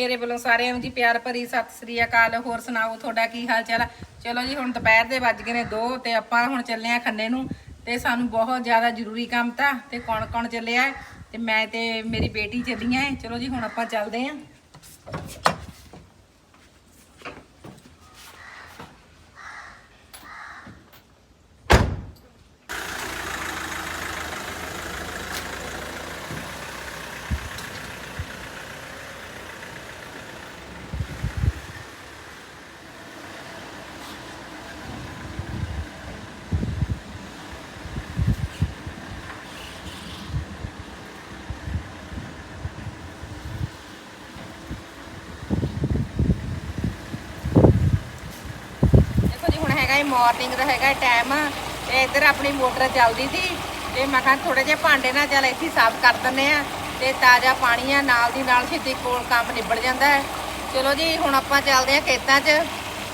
ਮੇਰੇ ਵੱਲੋਂ ਸਾਰਿਆਂ ਨੂੰ ਜੀ ਪਿਆਰ ਭਰੀ ਸਤਿ ਸ੍ਰੀ ਅਕਾਲ। ਹੋਰ ਸੁਣਾਓ, ਤੁਹਾਡਾ ਕੀ ਹਾਲ ਚਾਲ ਆ ਚਲੋ ਜੀ, ਹੁਣ ਦੁਪਹਿਰ ਦੇ ਵੱਜ ਗਏ ਨੇ 2 ਤੇ ਆਪਾਂ ਹੁਣ ਚੱਲੇ ਆ ਖੰਨੇ ਨੂੰ ਤੇ ਸਾਨੂੰ ਬਹੁਤ ਜ਼ਿਆਦਾ ਜ਼ਰੂਰੀ ਕੰਮ ਤਾਂ ਤੇ ਕੌਣ ਕੌਣ ਚੱਲਿਆ ਹੈ? ਤੇ ਮੈਂ ਤੇ ਮੇਰੀ ਬੇਟੀ ਚੱਲੀਆਂ ਹੈ। ਚਲੋ ਜੀ, ਹੁਣ ਆਪਾਂ ਚੱਲਦੇ ਆਂ ਮਾਰਨਿੰਗ ਦਾ ਹੈਗਾ ਟਾਈਮ ਤੇ ਇੱਧਰ ਆਪਣੀ ਮੋਟਰ ਚੱਲਦੀ ਸੀ, ਤੇ ਮੈਂ ਕਿਹਾ ਥੋੜੇ ਜਿਹੇ ਭਾਂਡੇ ਨਾਲ ਚੱਲ ਇੱਥੇ ਸਾਫ਼ ਕਰ ਦਿੰਨੇ ਆ ਤੇ ਤਾਜ਼ਾ ਪਾਣੀ ਆ ਨਾਲ ਦੀ ਨਾਲ ਛੇਤੀ ਕੋਲ ਕੰਮ ਨਿਬੜ ਜਾਂਦਾ ਹੈ। ਚਲੋ ਜੀ, ਹੁਣ ਆਪਾਂ ਚੱਲਦੇ ਆ ਖੇਤਾਂ 'ਚ,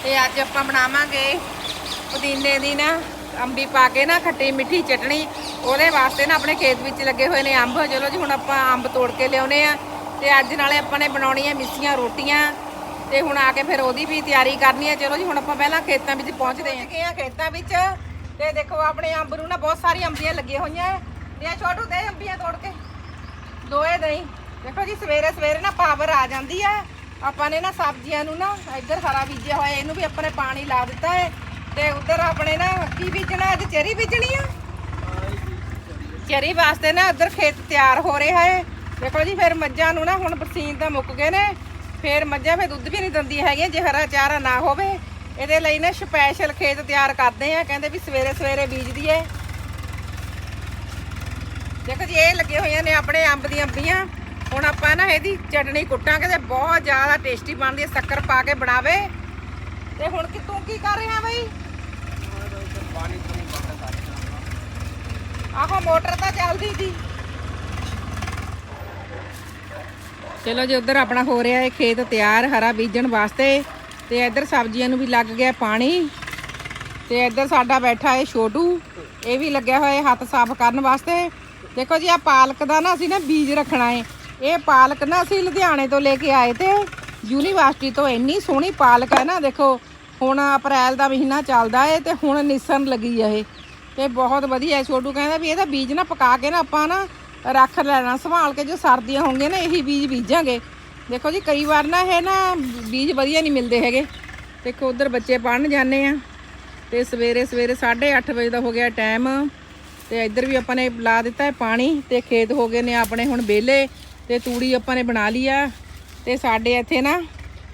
ਤੇ ਅੱਜ ਆਪਾਂ ਬਣਾਵਾਂਗੇ ਪੁਦੀਨੇ ਦੀ ਨਾ ਅੰਬੀ ਪਾ ਕੇ ਨਾ ਖੱਟੀ ਮਿੱਠੀ ਚਟਣੀ, ਉਹਦੇ ਵਾਸਤੇ ਨਾ ਆਪਣੇ ਖੇਤ ਵਿੱਚ ਲੱਗੇ ਹੋਏ ਨੇ ਅੰਬ। ਚਲੋ ਜੀ, ਹੁਣ ਆਪਾਂ ਅੰਬ ਤੋੜ ਕੇ ਲਿਆਉਨੇ ਆ ਤੇ ਅੱਜ ਨਾਲੇ ਆਪਾਂ ਨੇ ਬਣਾਉਣੀਆਂ ਮਿੱਸੀਆਂ ਰੋਟੀਆਂ ਤੇ ਹੁਣ ਆ ਕੇ ਫਿਰ ਉਹਦੀ ਵੀ ਤਿਆਰੀ ਕਰਨੀ ਹੈ। ਚਲੋ ਜੀ, ਹੁਣ ਆਪਾਂ ਪਹਿਲਾਂ ਖੇਤਾਂ ਵਿੱਚ ਪਹੁੰਚਦੇ ਹਾਂ। ਗਏ ਖੇਤਾਂ ਵਿੱਚ ਤੇ ਦੇਖੋ, ਆਪਣੇ ਅੰਬ ਨੂੰ ਨਾ ਬਹੁਤ ਸਾਰੀ ਅੰਬੀਆਂ ਲੱਗੀਆਂ ਹੋਈਆਂ ਹੈ। ਤੇ ਆ ਛੋਟੂ ਦੇ ਅੰਬੀਆਂ ਤੋੜ ਕੇ। ਦੋਏ ਦਹੀਂ ਦੇਖੋ ਜੀ, ਸਵੇਰੇ ਸਵੇਰੇ ਨਾ ਪਾਵਰ ਆ ਜਾਂਦੀ ਹੈ। ਆਪਾਂ ਨੇ ਨਾ ਸਬਜ਼ੀਆਂ ਨੂੰ ਨਾ ਇੱਧਰ ਹਰਾ ਬੀਜਿਆ ਹੋਇਆ, ਇਹਨੂੰ ਵੀ ਆਪਾਂ ਨੇ ਪਾਣੀ ਲਾ ਦਿੱਤਾ ਹੈ। ਤੇ ਉੱਧਰ ਆਪਣੇ ਨਾ ਕੀ ਬੀਜਣਾ, ਅੱਜ ਚਰੀ ਬੀਜਣੀ ਆ? ਚਰੀ ਵਾਸਤੇ ਨਾ ਉੱਧਰ ਖੇਤ ਤਿਆਰ ਹੋ ਰਿਹਾ ਹੈ। ਦੇਖੋ ਜੀ, ਫਿਰ ਮੱਝਾਂ ਨੂੰ ਨਾ ਹੁਣ ਬਰਸੀਨ ਤਾਂ ਮੁੱਕ ਗਏ ਨੇ। ਫਿਰ ਮੱਝਾਂ ਫਿਰ ਦੁੱਧ ਵੀ ਨਹੀਂ ਦਿੰਦੀ ਹੈਗੀਆਂ ਜੇ ਹਰਾ ਚਾਰਾ ਨਾ ਹੋਵੇ ਇਹਦੇ ਲਈ ਨਾ ਸਪੈਸ਼ਲ ਖੇਤ ਤਿਆਰ ਕਰਦੇ ਆ ਕਹਿੰਦੇ ਵੀ ਸਵੇਰੇ ਸਵੇਰੇ ਬੀਜ ਦਈਏ ਦੇਖੋ ਜੀ ਇਹ ਲੱਗੇ ਹੋਈਆਂ ਨੇ ਆਪਣੇ ਅੰਬ ਦੀਆਂ ਅੰਬੀਆਂ ਹੁਣ ਆਪਾਂ ਨਾ ਇਹਦੀ ਚਟਣੀ ਕੁੱਟਾਂਗੇ ਤੇ ਬਹੁਤ ਜ਼ਿਆਦਾ ਟੇਸਟੀ ਬਣਦੀ ਹੈ ਸ਼ੱਕਰ ਪਾ ਕੇ ਬਣਾਵੇ। ਤੇ ਹੁਣ ਕਿ ਤੂੰ ਕੀ ਕਰ ਰਿਹਾ ਬਈ? ਆਹੋ ਮੋਟਰ ਤਾਂ ਚੱਲਦੀ ਸੀ। ਚਲੋ ਜੀ, ਉਧਰ ਆਪਣਾ ਹੋ ਰਿਹਾ ਹੈ ਖੇਤ ਤਿਆਰ, ਹਰਾ ਬੀਜਣ ਵਾਸਤੇ। ਤੇ ਇੱਧਰ ਸਬਜ਼ੀਆਂ ਨੂੰ ਵੀ ਲੱਗ ਗਿਆ ਪਾਣੀ। ਤੇ ਇੱਧਰ ਸਾਡਾ ਬੈਠਾ ਹੈ ਛੋਟੂ। ਇਹ ਵੀ ਲੱਗਿਆ ਹੋਇਆ ਹੱਥ ਸਾਫ਼ ਕਰਨ ਵਾਸਤੇ। ਦੇਖੋ ਜੀ ਆ ਪਾਲਕ ਦਾ ਨਾ ਅਸੀਂ ਨਾ ਬੀਜ ਰੱਖਣਾ ਹੈ ਇਹ ਪਾਲਕ ਨਾ ਅਸੀਂ ਲੁਧਿਆਣੇ ਤੋਂ ਲੈ ਕੇ ਆਏ ਤੇ ਯੂਨੀਵਰਸਿਟੀ ਤੋਂ ਇੰਨੀ ਸੋਹਣੀ ਪਾਲਕ ਹੈ ਨਾ, ਦੇਖੋ, ਹੁਣ ਅਪ੍ਰੈਲ ਦਾ ਮਹੀਨਾ ਚੱਲਦਾ ਏ ਤੇ ਹੁਣ ਨਿਸਰਨ ਲੱਗੀ ਹੈ ਇਹ। ਤੇ ਬਹੁਤ ਵਧੀਆ ਹੈ ਛੋਟੂ ਕਹਿੰਦਾ ਵੀ ਇਹਦਾ ਬੀਜ ਨਾ ਪਕਾ ਕੇ ਨਾ ਆਪਾਂ ਨਾ ਰੱਖ ਲੈਣਾ ਸੰਭਾਲ ਕੇ ਜੋ ਸਰਦੀਆਂ ਹੋਣਗੀਆਂ ਨਾ ਇਹੀ ਬੀਜ ਬੀਜਾਂਗੇ। ਦੇਖੋ ਜੀ ਕਈ ਵਾਰ ਨਾ ਇਹ ਨਾ ਬੀਜ ਵਧੀਆ ਨਹੀਂ ਮਿਲਦੇ ਹੈਗੇ। ਦੇਖੋ ਉਧਰ ਬੱਚੇ ਪੜਨ ਜਾਂਦੇ ਆ। ਤੇ ਸਵੇਰੇ ਸਵੇਰੇ 8:30 ਵਜੇ ਦਾ ਹੋ ਗਿਆ ਟਾਈਮ। ਤੇ ਇੱਧਰ ਵੀ ਆਪਾਂ ਨੇ ਲਾ ਦਿੱਤਾ ਹੈ ਪਾਣੀ ਤੇ ਖੇਤ ਹੋ ਗਏ ਨੇ ਆਪਣੇ ਹੁਣ ਵਿਹਲੇ ਤੇ ਤੂੜੀ ਆਪਾਂ ਨੇ ਬਣਾ ਲਈ ਆ। ਤੇ ਸਾਡੇ ਇੱਥੇ ਨਾ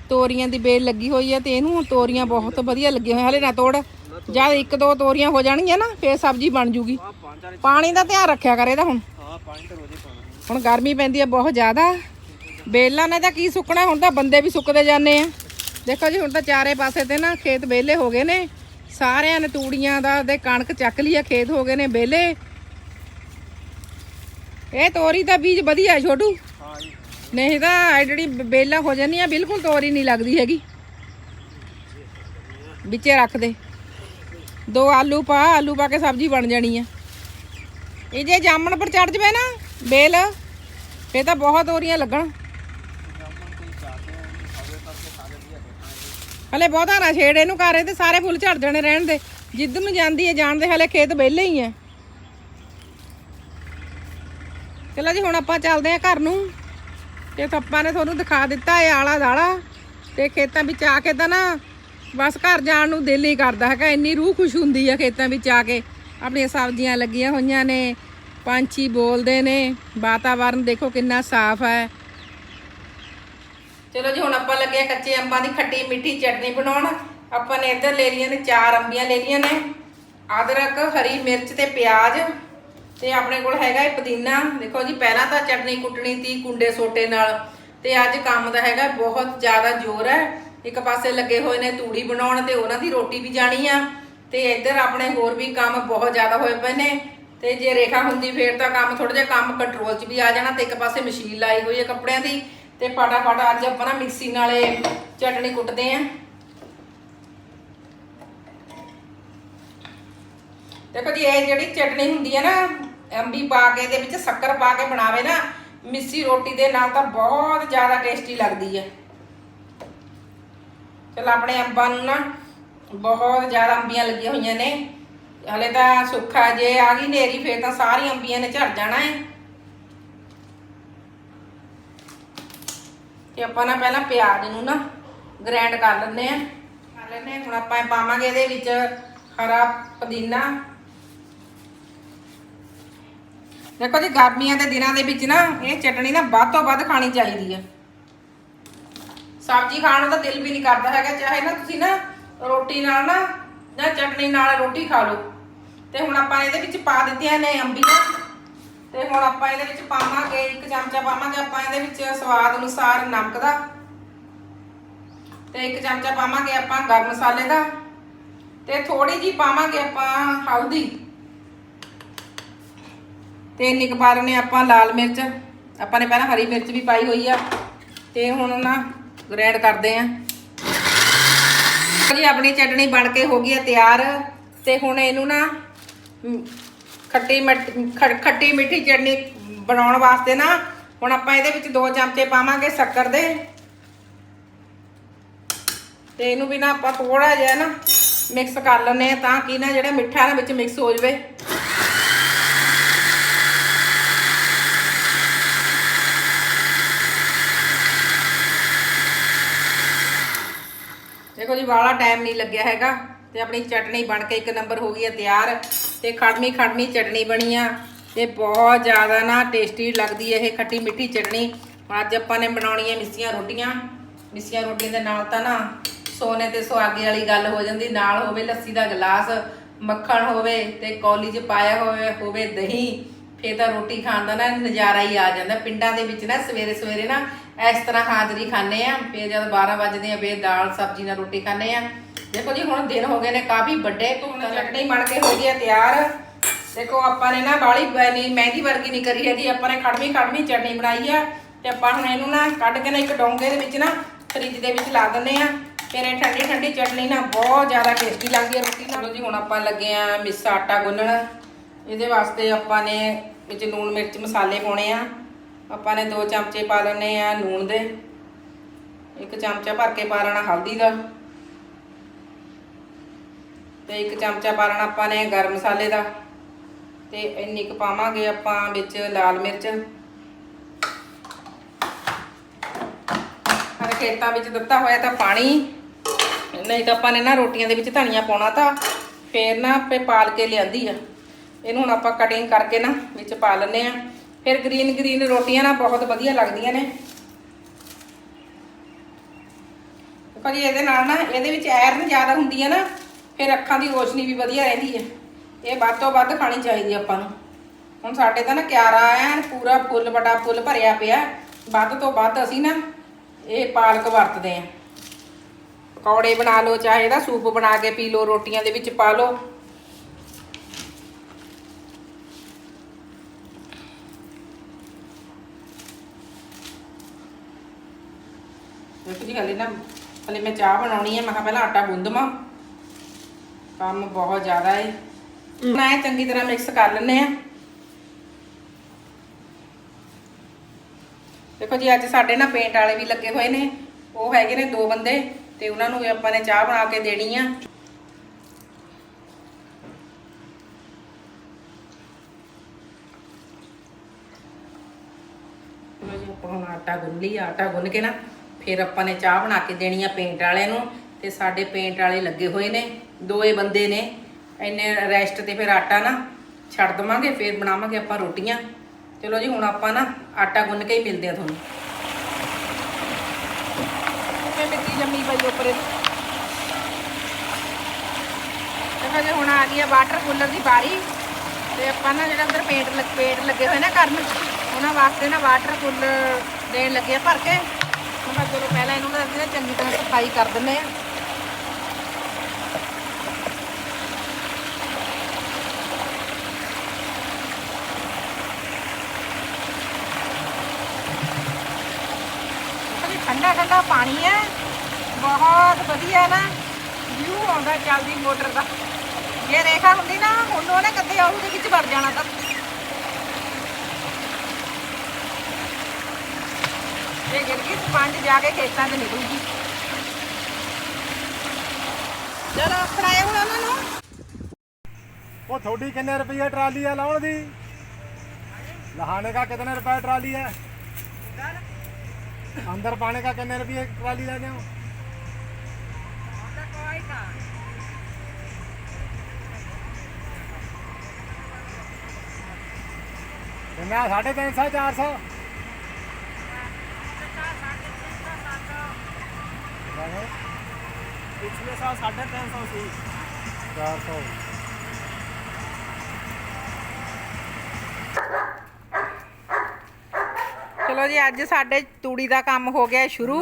ਤੋਰੀਆਂ ਦੀ ਬੇਲ ਲੱਗੀ ਹੋਈ ਹੈ ਤੇ ਇਹਨੂੰ ਤੋਰੀਆਂ ਬਹੁਤ ਵਧੀਆ ਲੱਗੀਆਂ ਹੋਈਆਂ। ਹਲੇ ਨਾ ਤੋੜ ਜਦ ਇੱਕ ਦੋ ਤੋਰੀਆਂ ਹੋ ਜਾਣਗੀਆਂ ਨਾ ਫੇਰ ਸਬਜ਼ੀ ਬਣ ਜੂਗੀ। ਪਾਣੀ ਦਾ ਧਿਆਨ ਰੱਖਿਆ ਕਰ ਇਹਦਾ ਹੁਣ। ਹੁਣ ਗਰਮੀ ਪੈਂਦੀ ਹੈ ਬਹੁਤ ਜ਼ਿਆਦਾ। ਬੇਲਾਂ ਨੇ ਤਾਂ ਕੀ ਸੁੱਕਣਾ ਹੁਣ ਤਾਂ ਬੰਦੇ ਵੀ ਸੁੱਕਦੇ ਜਾਂਦੇ ਆ। ਦੇਖੋ ਜੀ ਹੁਣ ਤਾਂ ਚਾਰੇ ਪਾਸੇ ਤੇ ਨਾ ਖੇਤ ਵਿਹਲੇ ਹੋ ਗਏ ਨੇ। ਸਾਰਿਆਂ ਨੇ ਤੂੜੀਆਂ ਦਾ ਤੇ ਕਣਕ ਚੱਕ ਲਈ ਆ ਖੇਤ ਹੋ ਗਏ ਨੇ ਵਿਹਲੇ ਇਹ ਤੋਰੀ ਦਾ ਬੀਜ ਵਧੀਆ ਹੈ ਛੋਟੂ। ਨਹੀਂ ਤਾਂ ਜਿਹੜੀ ਬੇਲਾਂ ਹੋ ਜਾਂਦੀਆਂ ਬਿਲਕੁਲ ਤੋਰੀ ਨਹੀਂ ਲੱਗਦੀ ਹੈਗੀ। ਵਿੱਚੇ ਰੱਖ ਦੇ। ਦੋ ਆਲੂ ਪਾ ਆਲੂ ਪਾ ਕੇ ਸਬਜ਼ੀ ਬਣ ਜਾਣੀ ਆ। ਇਹ ਜੇ ਜਾਮਣ ਪਰ ਚੜ ਜਵੇ ਨਾ, ਬੇਲ ਫੇ ਤਾਂ ਬਹੁਤ ਤੋਰੀਆਂ ਲੱਗਣ। ਹਲੇ ਬਹੁਤਾ ਨਾ ਛੇੜ ਇਹਨੂੰ ਕਰ ਇਹਦੇ ਸਾਰੇ ਫੁੱਲ ਝੜ ਜਾਣੇ ਰਹਿਣ ਦੇ। ਜਿੱਦ ਨੂੰ ਜਾਂਦੀ ਹੈ ਜਾਣਦੇ ਹਲੇ ਖੇਤ ਵਿਹਲੇ ਹੀ ਆ ਚਲੋ ਜੀ, ਹੁਣ ਆਪਾਂ ਚੱਲਦੇ ਆ ਘਰ ਨੂੰ। ਤੇ ਆਪਾਂ ਨੇ ਤੁਹਾਨੂੰ ਦਿਖਾ ਦਿੱਤਾ ਇਹ ਆਲਾ ਦਾਲਾ। ਤੇ ਖੇਤਾਂ ਵਿੱਚ ਆ ਕੇ ਤਾਂ ਨਾ, ਬਸ ਘਰ ਜਾਣ ਨੂੰ ਦਿਲ ਹੀ ਕਰਦਾ ਹੈਗਾ। ਇੰਨੀ ਰੂਹ ਖੁਸ਼ ਹੁੰਦੀ ਆ ਖੇਤਾਂ ਵਿੱਚ ਆ ਕੇ। ਆਪਣੀਆਂ ਸਬਜ਼ੀਆਂ ਲੱਗੀਆਂ ਹੋਈਆਂ ਨੇ, ਪੰਛੀ ਬੋਲਦੇ ਨੇ, ਵਾਤਾਵਰਨ ਦੇਖੋ ਕਿੰਨਾ ਸਾਫ਼ ਹੈ। ਚਲੋ ਜੀ, ਹੁਣ ਆਪਾਂ ਲੱਗੇ ਆ ਕੱਚੇ ਅੰਬਾਂ ਦੀ ਖੱਟੀ ਮਿੱਠੀ ਚਟਨੀ ਬਣਾਉਣ। ਆਪਾਂ ਨੇ ਇੱਧਰ ਲੈ ਲਈਆਂ ਨੇ, ਚਾਰ ਅੰਬੀਆਂ ਲੈ ਲਈਆਂ ਨੇ। ਅਦਰਕ, ਹਰੀ ਮਿਰਚ ਤੇ ਪਿਆਜ਼। ਤੇ ਆਪਣੇ ਕੋਲ ਹੈਗਾ ਇਹ ਪੁਦੀਨਾ। ਦੇਖੋ ਜੀ, ਪਹਿਲਾਂ ਤਾਂ ਚਟਨੀ ਕੁੱਟਣੀ ਤੀ ਕੁੰਡੇ ਸੋਟੇ ਨਾਲ। ਤੇ ਅੱਜ ਕੰਮ ਦਾ ਹੈਗਾ, ਬਹੁਤ ਜ਼ਿਆਦਾ ਜ਼ੋਰ ਹੈ। ਇੱਕ ਪਾਸੇ ਲੱਗੇ ਹੋਏ ਨੇ ਤੂੜੀ ਬਣਾਉਣ ਤੇ ਉਹਨਾਂ ਦੀ ਰੋਟੀ ਵੀ ਜਾਣੀ ਆ। ਤੇ ਇੱਧਰ ਆਪਣੇ ਹੋਰ ਵੀ ਕੰਮ ਬਹੁਤ ਜ਼ਿਆਦਾ ਹੋਏ ਪਏ ਨੇ। ਤੇ ਜੇ ਰੇਖਾ ਹੁੰਦੀ ਫੇਰ ਤਾਂ ਕੰਮ ਥੋੜਾ ਜਿਹਾ ਕੰਮ ਕੰਟਰੋਲ 'ਚ ਵੀ ਆ ਜਾਣਾ ਤੇ ਇੱਕ ਪਾਸੇ ਮਸ਼ੀਨ ਲਾਈ ਹੋਈ ਹੈ ਕੱਪੜਿਆਂ ਦੀ। ਤੇ ਫਟਾਫਟ ਅੱਜ ਆਪਾਂ ਨਾ ਮਿਕਸੀ ਨਾਲੇ ਚਟਨੀ ਕੁੱਟਦੇ ਆਂ ਦੇਖੋ ਜੀ, ਇਹ ਜਿਹੜੀ ਚਟਨੀ ਹੁੰਦੀ ਹੈ ਨਾ ਅੰਬੀ ਪਾ ਕੇ ਦੇ ਵਿੱਚ ਸ਼ੱਕਰ ਪਾ ਕੇ ਬਣਾਵੇ ਨਾ, ਮਿੱਸੀ ਰੋਟੀ ਦੇ ਨਾਲ ਤਾਂ ਬਹੁਤ ਜ਼ਿਆਦਾ ਟੇਸਟੀ ਲੱਗਦੀ ਹੈ। ਚਲ ਆਪਣੇ ਅੰਬਾਂ ਨੂੰ ਨਾ ਬਹੁਤ ਜ਼ਿਆਦਾ ਅੰਬੀਆਂ ਲੱਗੀਆਂ ਹੋਈਆਂ ਨੇ। ਹਲੇ ਤਾਂ ਸੁੱਖਾ ਜੇ ਆ ਗਈ ਨੇਰੀ, ਫੇਰ ਤਾਂ ਸਾਰੀਆਂ ਅੰਬੀਆਂ ਨੇ ਝੜ ਜਾਣਾ ਹੈ ਤੇ ਆਪਾਂ ਨਾ ਪਹਿਲਾਂ ਪਿਆਜ਼ ਨੂੰ ਨਾ ਗ੍ਰਾਈਂਡ ਕਰ ਲੈਂਦੇ ਆ। ਕਰ ਲੈਂਦੇ ਆ, ਹੁਣ ਆਪਾਂ ਪਾਵਾਂਗੇ ਇਹਦੇ ਵਿੱਚ ਹਰਾ ਪੁਦੀਨਾ। ਦੇਖੋ ਜੀ, ਗਰਮੀਆਂ ਦੇ ਦਿਨਾਂ ਦੇ ਵਿੱਚ ਨਾ ਇਹ ਚਟਣੀ ਨਾ ਵੱਧ ਤੋਂ ਵੱਧ ਖਾਣੀ ਚਾਹੀਦੀ ਹੈ ਸਬਜ਼ੀ ਖਾਣ ਦਾ ਦਿਲ ਵੀ ਨਹੀਂ ਕਰਦਾ ਹੈਗਾ, ਚਾਹੇ ਨਾ ਤੁਸੀਂ ਨਾ ਰੋਟੀ ਨਾਲ ਨਾ, ਜਾਂ ਚਟਣੀ ਨਾਲ ਰੋਟੀ ਖਾ ਲਓ। ਤੇ ਹੁਣ ਆਪਾਂ ਇਹਦੇ ਵਿੱਚ ਪਾ ਦਿੱਤੀਆਂ ਨੇ ਅੰਬੀਆਂ। ਤੇ ਹੁਣ ਆਪਾਂ ਇਹਦੇ ਵਿੱਚ ਪਾਵਾਂਗੇ, ਇੱਕ ਚਮਚਾ ਪਾਵਾਂਗੇ ਆਪਾਂ ਇਹਦੇ ਵਿੱਚ ਸਵਾਦ ਅਨੁਸਾਰ ਨਮਕ ਦਾ। ਤੇ ਇੱਕ ਚਮਚਾ ਪਾਵਾਂਗੇ ਆਪਾਂ ਗਰਮ ਮਸਾਲੇ ਦਾ। ਤੇ ਥੋੜੀ ਜੀ ਪਾਵਾਂਗੇ ਆਪਾਂ ਹਲਦੀ। ਤੇ ਇੰਨੀ ਕੁ ਪਾ ਲੈਣੇ ਆਪਾਂ ਲਾਲ ਮਿਰਚ। ਆਪਾਂ ਨੇ ਪਹਿਲਾਂ ਹਰੀ ਮਿਰਚ ਵੀ ਪਾਈ ਹੋਈ ਆ। ਤੇ ਹੁਣ ਨਾ ਗ੍ਰੈਂਡ ਕਰਦੇ ਆ। ਜੀ, ਆਪਣੀ ਚਟਣੀ ਬਣ ਕੇ ਹੋ ਗਈ ਹੈ ਤਿਆਰ ਤੇ ਹੁਣ ਇਹਨੂੰ ਨਾ ਖੱਟੀ ਮਿੱਠ- ਖੱਟੀ ਮਿੱਠੀ ਚਟਣੀ ਬਣਾਉਣ ਵਾਸਤੇ ਨਾ, ਹੁਣ ਆਪਾਂ ਇਹਦੇ ਵਿੱਚ ਦੋ ਚਮਚੇ ਪਾਵਾਂਗੇ ਸ਼ੱਕਰ ਦੇ। ਤੇ ਇਹਨੂੰ ਵੀ ਨਾ ਆਪਾਂ ਥੋੜਾ ਜਿਹਾ ਨਾ ਮਿਕਸ ਕਰ ਲੈਂਦੇ ਆ ਤਾਂ ਕਿ ਨਾ ਜਿਹੜਾ ਮਿੱਠਾ ਨਾ ਵਿੱਚ ਮਿਕਸ ਹੋ ਜਾਵੇ। ਦੇਖੋ ਜੀ, ਵਾਲਾ ਟਾਈਮ ਨਹੀਂ ਲੱਗਿਆ ਹੈਗਾ ਤੇ ਆਪਣੀ ਚਟਣੀ ਬਣ ਕੇ ਇੱਕ ਨੰਬਰ ਹੋ ਗਈ ਹੈ ਤਿਆਰ ਤੇ ਖੜਮੀ ਖੜਮੀ ਚਟਣੀ ਬਣੀ ਆ ਤੇ ਬਹੁਤ ਜ਼ਿਆਦਾ ਨਾ ਟੇਸਟੀ ਲੱਗਦੀ ਹੈ ਇਹ ਖੱਟੀ ਮਿੱਠੀ ਚਟਣੀ ਅੱਜ ਆਪਾਂ ਨੇ ਬਣਾਉਣੀ ਹੈ ਮਿੱਸੀਆਂ ਰੋਟੀਆਂ। ਮਿੱਸੀਆਂ ਰੋਟੀਆਂ ਦੇ ਨਾਲ ਤਾਂ ਨਾ ਸੋਨੇ ਤੇ ਸੁਹਾਗੇ ਵਾਲੀ ਗੱਲ ਹੋ ਜਾਂਦੀ, ਨਾਲ ਹੋਵੇ ਲੱਸੀ ਦਾ ਗਲਾਸ, ਮੱਖਣ ਹੋਵੇ ਤੇ ਕੌਲੀ 'ਚ ਪਾਇਆ ਹੋਵੇ ਹੋਵੇ ਦਹੀਂ, ਫੇਰ ਤਾਂ ਰੋਟੀ ਖਾਣ ਦਾ ਨਾ ਨਜ਼ਾਰਾ ਹੀ ਆ ਜਾਂਦਾ। ਪਿੰਡਾਂ ਦੇ ਵਿੱਚ ਨਾ ਸਵੇਰੇ ਸਵੇਰੇ ਨਾ ਇਸ ਤਰ੍ਹਾਂ ਹਾਜ਼ਰੀ ਖਾਂਦੇ ਆ, ਫੇਰ ਜਦ 12 ਵਜਦੇ ਆ, ਫੇਰ ਦਾਲ, ਸਬਜ਼ੀ ਨਾਲ ਰੋਟੀ ਖਾਂਦੇ ਆ। ਦੇਖੋ ਜੀ, ਹੁਣ ਦਿਨ ਹੋ ਗਏ ਨੇ ਕਾਫੀ ਵੱਡੇ ਹੁਣ ਚਟਣੀ ਬਣ ਕੇ ਹੋ ਗਈ ਹੈ ਤਿਆਰ। ਦੇਖੋ, ਆਪਾਂ ਨੇ ਨਾ ਬਾਲੀ ਨਹੀਂ ਮਹਿੰਗੀ ਵਰਗੀ ਨਹੀਂ ਕਰੀ ਹੈਗੀ, ਆਪਾਂ ਨੇ ਖੜਵੀਂ ਖੜਵੀਂ ਚਟਣੀ ਬਣਾਈ ਆ, ਤੇ ਆਪਾਂ ਹੁਣ ਇਹਨੂੰ ਨਾ ਕੱਢ ਕੇ ਨਾ ਇੱਕ ਡੋਂਗੇ ਦੇ ਵਿੱਚ ਨਾ ਫਰਿੱਜ ਦੇ ਵਿੱਚ ਲਾ ਦਿੰਦੇ ਆ। ਫਿਰ ਇਹ ਠੰਡੀ ਠੰਡੀ ਚਟਣੀ ਨਾ ਬਹੁਤ ਜ਼ਿਆਦਾ ਟੇਸਟੀ ਲੱਗਦੀ ਹੈ ਰੋਟੀ ਨਾਲ। ਜੀ, ਹੁਣ ਆਪਾਂ ਲੱਗੇ ਆ ਮਿੱਸਾ ਆਟਾ ਗੁੰਨਣ। ਇਹਦੇ ਵਾਸਤੇ ਆਪਾਂ ਨੇ ਵਿੱਚ ਲੂਣ ਮਿਰਚ ਮਸਾਲੇ ਪਾਉਣੇ ਆ। ਆਪਾਂ ਨੇ ਦੋ ਚਮਚੇ ਪਾ ਲੈਣੇ ਆ ਲੂਣ ਦੇ। ਇੱਕ ਚਮਚਾ ਭਰ ਕੇ ਪਾ ਲੈਣਾ ਹਲਦੀ ਦਾ। ਤੇ ਇੱਕ ਚਮਚਾ ਪਾ ਲੈਣਾ ਆਪਾਂ ਨੇ ਗਰਮ ਮਸਾਲੇ ਦਾ। ਤੇ ਇੰਨੀ ਕੁ ਪਾਵਾਂਗੇ ਆਪਾਂ ਵਿੱਚ ਲਾਲ ਮਿਰਚ। ਅਰੇ ਖੇਤਾਂ ਵਿੱਚ ਦਿੱਤਾ ਹੋਇਆ ਤਾਂ ਪਾਣੀ। ਨਹੀਂ ਤਾਂ ਆਪਾਂ ਨੇ ਨਾ ਰੋਟੀਆਂ ਦੇ ਵਿੱਚ ਧਨੀਆ ਪਾਉਣਾ ਤਾਂ ਫੇਰ ਨਾ ਆਪੇ ਪਾਲ ਕੇ ਲਿਆਂਦੀ ਆ। ਇਹਨੂੰ ਹੁਣ ਆਪਾਂ ਕਟਿੰਗ ਕਰਕੇ ਨਾ ਵਿੱਚ ਪਾ ਲੈਂਦੇ ਆ। ਫਿਰ ਗ੍ਰੀਨ ਗ੍ਰੀਨ ਰੋਟੀਆਂ ਨਾ ਬਹੁਤ ਵਧੀਆ ਲੱਗਦੀਆਂ ਨੇ। ਭਾਜੀ ਇਹਦੇ ਨਾਲ ਨਾ, ਇਹਦੇ ਵਿੱਚ ਆਇਰਨ ਜ਼ਿਆਦਾ ਹੁੰਦੀ ਹੈ ਨਾ, ਫਿਰ ਅੱਖਾਂ ਦੀ ਰੋਸ਼ਨੀ ਵੀ ਵਧੀਆ ਰਹਿੰਦੀ ਹੈ ਇਹ ਵੱਧ ਤੋਂ ਵੱਧ ਖਾਣੀ ਚਾਹੀਦੀ ਆਪਾਂ ਨੂੰ। ਹੁਣ ਸਾਡੇ ਤਾਂ ਨਾ ਕਿਆਰਾ ਐਨ ਪੂਰਾ ਫੁੱਲ, ਵੱਡਾ ਫੁੱਲ ਭਰਿਆ ਪਿਆ। ਵੱਧ ਤੋਂ ਵੱਧ ਅਸੀਂ ਨਾ ਇਹ ਪਾਲਕ ਵਰਤਦੇ ਆਂ। ਪਕੌੜੇ ਬਣਾ ਲਓ, ਚਾਹੇ ਇਹਦਾ ਸੂਪ ਬਣਾ ਕੇ ਪੀ ਲਓ, ਰੋਟੀਆਂ ਦੇ ਵਿੱਚ ਪਾ ਲਓ। ਦੇਖੋ ਜੀ ਹਲੇ ਨਾ ਹਲੇ ਮੈਂ ਚਾਹ ਬਣਾਉਣੀ ਹੈ ਮੈਂ ਕਿਹਾ ਪਹਿਲਾਂ ਆਟਾ ਗੁੰਦ ਦਵਾਂ ਕੰਮ ਬਹੁਤ ਜ਼ਿਆਦਾ ਹੈ ਇਹ ਚੰਗੀ ਤਰ੍ਹਾਂ ਮਿਕਸ ਕਰ ਲੈਂਦੇ ਆ। ਦੇਖੋ ਜੀ ਅੱਜ ਸਾਡੇ ਨਾ ਪੇਂਟ ਵਾਲੇ ਵੀ ਲੱਗੇ ਹੋਏ ਨੇ। ਉਹ ਹੈਗੇ ਨੇ ਦੋ ਬੰਦੇ ਤੇ ਉਹਨਾਂ ਨੂੰ ਵੀ ਆਪਾਂ ਨੇ ਚਾਹ ਬਣਾ ਕੇ ਦੇਣੀ ਆ। ਆਪਾਂ ਹੁਣ ਆਟਾ ਗੁੰਨ ਲਈ ਆਟਾ ਗੁੰਨ ਕੇ ਨਾ ਫਿਰ ਆਪਾਂ ਨੇ ਚਾਹ ਬਣਾ ਕੇ ਦੇਣੀ ਆ ਪੇਂਟ ਵਾਲੇ ਨੂੰ ਤੇ ਸਾਡੇ ਪੇਂਟ ਵਾਲੇ ਲੱਗੇ ਹੋਏ ਨੇ, ਦੋਏ ਬੰਦੇ ਨੇ। ਇੰਨੇ ਰੈਸਟ ਤੇ ਫਿਰ ਆਟਾ ਨਾ ਛੱਡ ਦਵਾਂਗੇ, ਫਿਰ ਬਣਾਵਾਂਗੇ ਆਪਾਂ ਰੋਟੀਆਂ। ਚਲੋ ਜੀ, ਹੁਣ ਆਪਾਂ ਨਾ ਆਟਾ ਗੁੰਨ ਕੇ ਹੀ ਮਿਲਦੇ ਆ ਤੁਹਾਨੂੰ। ਤੇ ਮਿੱਟੀ ਜੰਮੀ ਪਈ ਉੱਪਰ? ਦੇਖੋ ਜੀ, ਹੁਣ ਆ ਗਈ ਆ ਵਾਟਰ ਕੂਲਰ ਦੀ ਬਾਰੀ। ਤੇ ਆਪਾਂ ਨਾ ਜਿਹੜਾ ਅੰਦਰ ਪੇਂਟ ਲੱਗ ਪੇਂਟ ਲੱਗੇ ਹੋਏ ਨਾ ਕਰਨ ਉਹਨਾਂ ਵਾਸਤੇ ਨਾ ਵਾਟਰ ਕੂਲਰ ਦੇਣ ਲੱਗੇ ਆ ਭਰ ਕੇ। ਹੁਣ ਚਲੋ ਪਹਿਲਾਂ ਇਹਨੂੰ ਨਾ ਅਸੀਂ ਚੰਗੀ ਤਰ੍ਹਾਂ ਸਫ਼ਾਈ ਕਰ ਦਿੰਨੇ ਆ। ਠੰਡਾ ਠੰਡਾ ਪਾਣੀ ਹੈ। ਬਹੁਤ ਵਧੀਆ ਨਾ। ਵਿਊ ਆਉਂਦਾ ਚੱਲਦੀ ਮੋਟਰ ਦਾ। ਜੇ ਰੇਖਾ ਹੁੰਦੀ ਨਾ, ਹੁਣ ਉਹਨੇ ਕਦੇ ਆਉ ਦੇ ਵਿੱਚ ਵੜ ਜਾਣਾ ਤਾਂ। ਇਹ ਗਿਰ ਗਈ ਸਪੰਜ ਜਾ ਕੇ ਖੇਤਾਂ 'ਚ ਨਿਕਲੂਗੀ ਚਲੋ ਫੜਾਏ ਹੁਣ ਉਹਨਾਂ ਨੂੰ ਉਹ ਤੁਹਾਡੀ ਕਿੰਨੇ ਰੁਪਏ ਟਰਾਲੀ ਆ ਲਾਉਣ ਦੀ ਲਹਾਣੇ का कितने रुपए ट्राली है अंदर पाने का कितने रुपये ट्राली लेने हो कितना साढ़े तीन सौ चार सौ ਪਿਛਲੇ ਸਾਲ 350 ਸੀ चार सौ ਚਲੋ ਜੀ ਅੱਜ ਸਾਡੇ ਤੂੜੀ ਦਾ ਕੰਮ ਹੋ ਗਿਆ ਸ਼ੁਰੂ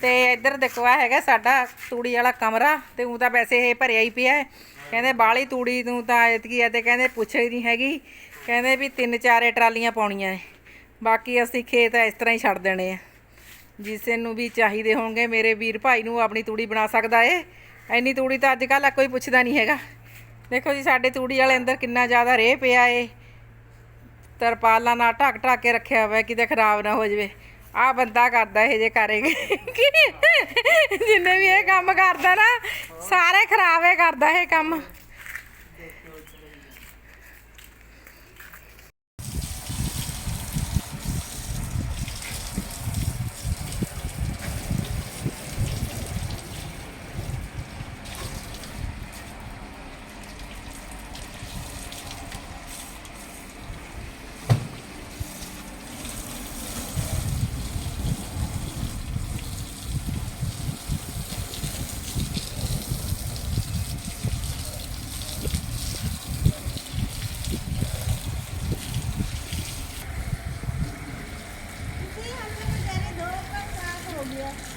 ਤੇ ਇੱਧਰ ਦੇਖੋ ਆ ਹੈਗਾ ਸਾਡਾ ਤੂੜੀ ਵਾਲਾ ਕਮਰਾ ਤੇ ਉਹ ਤਾਂ ਵੈਸੇ ਇਹ ਭਰਿਆ ਹੀ ਪਿਆ ਹੈ। ਕਹਿੰਦੇ ਬਾਲੀ ਤੂੜੀ ਨੂੰ ਤਾਂ ਐਤਕੀ ਆ ਤੇ ਕਹਿੰਦੇ ਪੁੱਛ ਹੀ ਨਹੀਂ ਹੈਗੀ ਕਹਿੰਦੇ ਵੀ ਤਿੰਨ ਚਾਰੇ ਟਰਾਲੀਆਂ ਪਾਉਣੀਆਂ ਹੈ ਬਾਕੀ ਅਸੀਂ ਖੇਤ ਇਸ ਤਰ੍ਹਾਂ ਹੀ ਛੱਡ ਦੇਣੇ ਆ ਜਿਸ ਨੂੰ ਵੀ ਚਾਹੀਦੇ ਹੋਣਗੇ, ਮੇਰੇ ਵੀਰ ਭਾਈ ਨੂੰ ਆਪਣੀ ਤੂੜੀ ਬਣਾ ਸਕਦਾ ਏ। ਐਨੀ ਤੂੜੀ ਤਾਂ ਅੱਜ ਕੱਲ੍ਹ ਕੋਈ ਪੁੱਛਦਾ ਨਹੀਂ ਹੈਗਾ। ਦੇਖੋ ਜੀ, ਸਾਡੇ ਤੂੜੀ ਵਾਲੇ ਅੰਦਰ ਕਿੰਨਾ ਜ਼ਿਆਦਾ ਰੇਹ ਪਿਆ ਏ। ਤਰਪਾਲਾਂ ਨਾਲ ਢੱਕ ਢੱਕ ਕੇ ਰੱਖਿਆ ਹੋਇਆ, ਕਿਤੇ ਖਰਾਬ ਨਾ ਹੋ ਜਾਵੇ। ਆ ਬੰਦਾ ਕਰਦਾ ਇਹ ਜੇ ਕਰੇਗੇ ਜਿੰਨੇ ਵੀ ਇਹ ਕੰਮ ਕਰਦਾ ਨਾ, ਸਾਰੇ ਖਰਾਬ ਹੈ ਕਰਦਾ ਇਹ ਕੰਮ। Yeah.